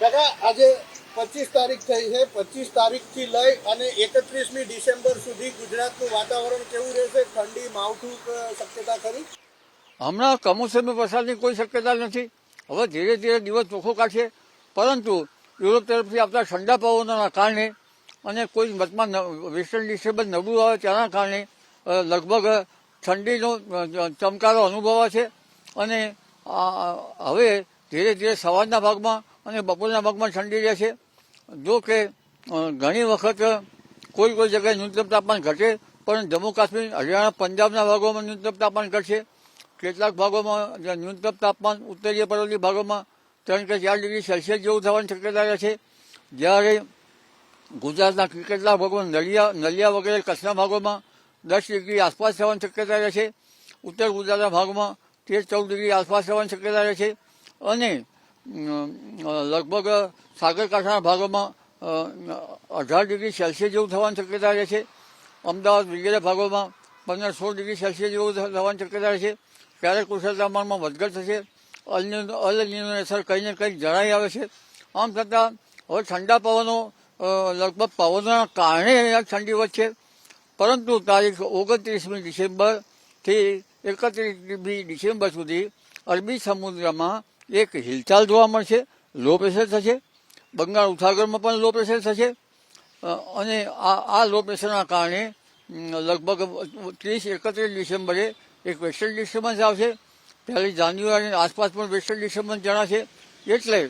કાકા, આજે પચીસ તારીખ થઈ છે. પચીસ તારીખથી લઈ અને એકત્રીસમી ડિસેમ્બર સુધી ગુજરાતનું વાતાવરણ કેવું રહેશે, ઠંડી, માવઠું શક્યતા ખરી? હમણાં કમોસમી વરસાદની કોઈ શક્યતા નથી. હવે ધીરે ધીરે દિવસ ચોખ્ખો કાઢશે. પરંતુ યુરોપ તરફથી આવતા ઠંડા પવનોના કારણે અને કોઈ મતમાં વેસ્ટર્ન ડિસ્ટર્બન્સ નબળું આવે તેના કારણે લગભગ ઠંડીનો ચમકારો અનુભવાય છે અને હવે ધીરે ધીરે સવારના ભાગમાં અને બપોરના ભાગમાં ઠંડી રહે છે જો કે ઘણી વખત કોઈ કોઈ જગ્યાએ ન્યૂનતમ તાપમાન ઘટે, પણ જમ્મુ કાશ્મીર, હરિયાણા, પંજાબના ભાગોમાં ન્યૂનતમ તાપમાન ઘટશે. કેટલાક ભાગોમાં ન્યૂનતમ તાપમાન ઉત્તરીય પર્વતીય ભાગોમાં ત્રણ કે ચાર ડિગ્રી સેલ્સિયસ જેવું થવાની શક્યતા રહે છે. જ્યારે ગુજરાતના કેટલાક ભાગોમાં નલિયા નલિયા વગેરે કચ્છના ભાગોમાં દસ ડિગ્રી આસપાસ થવાની શક્યતા રહે છે. ઉત્તર ગુજરાતના ભાગમાં તેર, ચૌદ ડિગ્રી આસપાસ થવાની શક્યતા રહે છે. અને લગભગ સાગરકાંઠાના ભાગોમાં અઢાર ડિગ્રી સેલ્સિયસ જેવું થવાની શક્યતા રહે છે. અમદાવાદ વગેરે ભાગોમાં પંદર સોળ ડિગ્રી સેલ્સિયસ જેવું થવાની શક્યતા રહે છે. ક્યારેક કુશળ તાપમાનમાં વધઘટ થશે. અલની- અલનીની અસર કંઈ ને કંઈક જણાઈ આવે છે. આમ છતાં, હવે ઠંડા પવનો લગભગ પવનોના કારણે ઠંડી વધશે પરંતુ તારીખ ઓગણત્રીસમી ડિસેમ્બરથી એકત્રીસમી ડિસેમ્બર સુધી અરબી સમુદ્રમાં એક હિલચાલ જોવા મળશે લો પ્રેશર થશે, બંગાળ ઉપસાગરમાં પણ લો પ્રેશર થશે અને આ આ લો પ્રેશરના કારણે લગભગ ત્રીસ એકત્રીસ ડિસેમ્બરે એક વેસ્ટર્ન ડિસ્ટર્બન્સ આવશે. પહેલી જાન્યુઆરીની આસપાસ પણ વેસ્ટર્ન ડિસ્ટર્બન્સ જણાશે. એટલે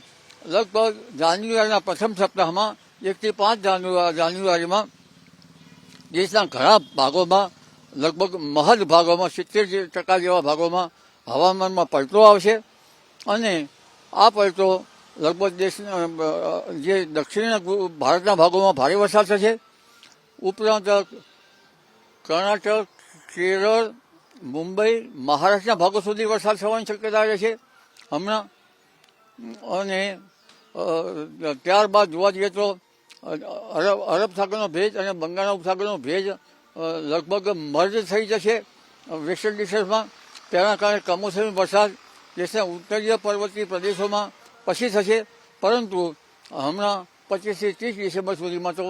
લગભગ જાન્યુઆરીના પ્રથમ સપ્તાહમાં એકથી પાંચ જાન્યુઆ, જાન્યુઆરીમાં દેશના ઘણા ભાગોમાં, લગભગ મહદ ભાગોમાં, સિત્તેર ટકા જેવા ભાગોમાં હવામાનમાં પલટો આવશે. અને આ પલટો લગભગ દેશના, જે દક્ષિણ ભારતના ભાગોમાં ભારે વરસાદ થશે. ઉપરાંત કર્ણાટક, કેરળ, મુંબઈ, મહારાષ્ટ્રના ભાગો સુધી વરસાદ થવાની શક્યતા રહે છે. હમણાં, અને ત્યારબાદ જોવા જઈએ તો અરબ અરબ સાગરનો ભેજ અને બંગાળના ઉપસાગરનો ભેજ લગભગ મર્જ થઈ જશે વેસ્ટર્ન ડિસ્ટન્સમાં તેના કારણે કમોસમી વરસાદ દેશના ઉત્તરીય પર્વતીય પ્રદેશોમાં પછી થશે. પરંતુ હમણાં પચીસથી ત્રીસ ડિસેમ્બર સુધીમાં તો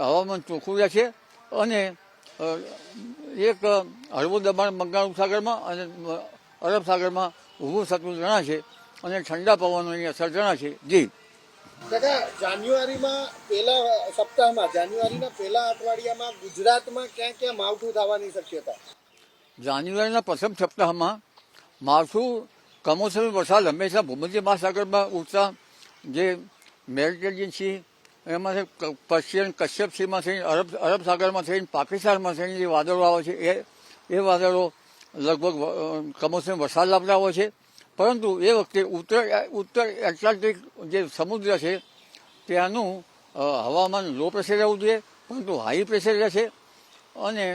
હવામાન ચોખ્ખું રહેશે અને એક હળવું દબાણ બંગાળ ઉપસાગરમાં અને અરબ સાગરમાં ઊભું થતું જણાશે અને ઠંડા પવનોની અસર જણાશે. જી. કાકા જાન્યુઆરીમાં પહેલા સપ્તાહમાં જાન્યુઆરીના પહેલા અઠવાડિયામાં ગુજરાતમાં ક્યાં ક્યાં માવઠું થવાની શક્યતા? જાન્યુઆરીના પ્રથમ સપ્તાહમાં માવઠું કમોસમી વરસાદ હંમેશા ભૂમધ્ય મહાસાગરમાં ઉઠતા જે મેડિટેરિયન સી એમાંથી પર્શિયન કશ્યપ સીમાં થઈને, અરબ અરબ સાગરમાં થઈને, પાકિસ્તાનમાં થઈને જે વાદળો આવે છે, એ એ વાદળો લગભગ કમોસમી વરસાદ લાવતા હોય છે. પરંતુ એ વખતે ઉત્તર ઉત્તર એટલાન્ટિક જે સમુદ્ર છે, ત્યાંનું હવામાન લો પ્રેશર રહેવું જોઈએ પરંતુ હાઈ પ્રેશર રહેશે અને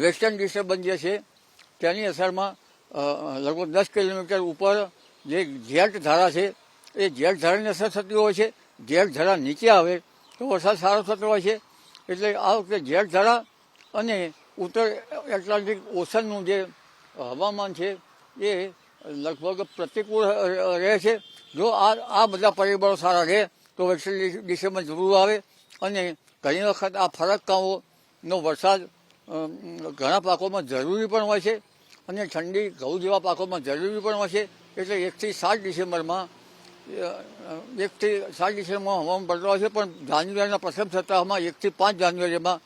વેસ્ટર્ન ડિસ્ટર્બન્સ જે છે, તેની અસરમાં લગભગ દસ કિલોમીટર ઉપર જે જેટ ધારા છે, એ જેટ ધારાની અસર થતી હોય છે. જેટ ધારા નીચે આવે તો વરસાદ સારો થતો હોય છે. એટલે આ વખતે જેટ ધારા અને ઉત્તર એટલાન્ટિક ઓશનનું જે હવામાન છે, એ લગભગ પ્રતિકૂળ રહે છે. જો આ આ બધા પરિબળો સારા રહે, તો વેસ્ટર્ન ડિસેમ્બર જરૂર આવે અને ઘણી વખત આ ફરકકાઓનો વરસાદ ઘણા પાકોમાં જરૂરી પણ હોય છે. અને ઠંડી ઘઉં જેવા પાકોમાં જરૂરી પણ છે. એટલે એકથી સાત ડિસેમ્બરમાં એકથી સાત ડિસેમ્બરમાં હવામાન બદલાવ છે, પણ જાન્યુઆરીના પ્રથમ સપ્તાહમાં એકથી પાંચ જાન્યુઆરીમાં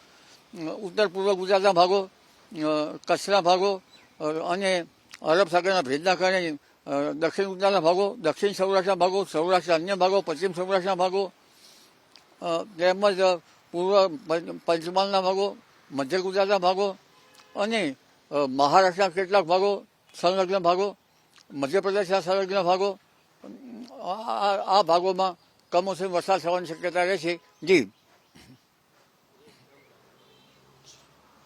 ઉત્તર પૂર્વ ગુજરાતના ભાગો કચ્છના ભાગો અને અરબ સાગરના ભેદના કારણે દક્ષિણ ગુજરાતના ભાગો, દક્ષિણ સૌરાષ્ટ્રના ભાગો, સૌરાષ્ટ્રના અન્ય ભાગો, પશ્ચિમ સૌરાષ્ટ્રના ભાગો તેમજ પૂર્વ પંચમહાલના ભાગો, મધ્ય ગુજરાતના ભાગો અને મહારાષ્ટ્રના કેટલાક ભાગો, સંલગ્ન ભાગો, મધ્યપ્રદેશના સંલગ્ન ભાગો આ ભાગોમાં કમોસમી વરસાદ થવાની શક્યતા રહે છે. જી.